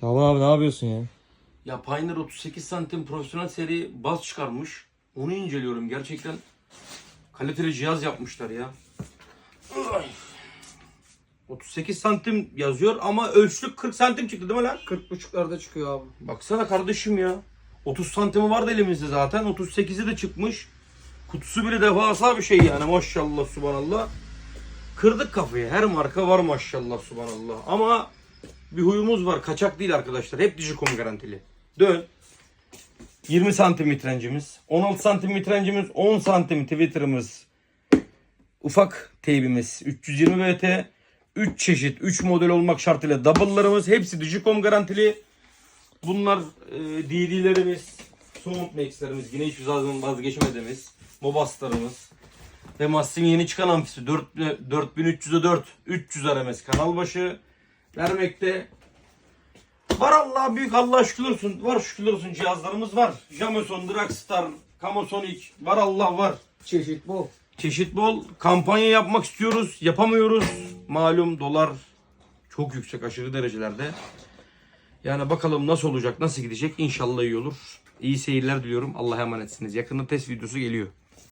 Şaban abi ne yapıyorsun ya? Ya Pioneer 38 santim profesyonel seri baz çıkarmış. Onu inceliyorum. Gerçekten kaliteli cihaz yapmışlar ya. Ay. 38 santim yazıyor ama ölçülük 40 santim çıktı değil mi lan? 40 çıkıyor abi. Baksana kardeşim ya. 30 santimi vardı elimizde zaten. 38'i de çıkmış. Kutusu bile devasa bir şey yani maşallah subhanallah. Kırdık kafayı. Her marka var maşallah subhanallah. Ama bir huyumuz var. Kaçak değil arkadaşlar. Hep Digicom garantili. Dön. 20 santim mitrencimiz. 16 santim mitrencimiz. 10 santim Twitter'ımız. Ufak teybimiz. 320 VT. 3 çeşit, 3 model olmak şartıyla double'larımız. Hepsi Digicom garantili. Bunlar e, DD'lerimiz, Soundmax'lerimiz, yine hiçbir zaman vazgeçmediğimiz Mobastar'ımız. Ve Massiv'in yeni çıkan amfisi 4, 4300'e 4, 300 RMS kanal başı vermekte. Var Allah büyük Allah şükürler olsun. Var şükürler olsun cihazlarımız var. Jameson, Dragstar, Camosonic var Allah var. Çeşit bol. Çeşit bol. Kampanya yapmak istiyoruz. Yapamıyoruz. Malum dolar çok yüksek aşırı derecelerde. Yani bakalım nasıl olacak, nasıl gidecek. İnşallah iyi olur. İyi seyirler diliyorum. Allah'a emanetsiniz. Yakında test videosu geliyor.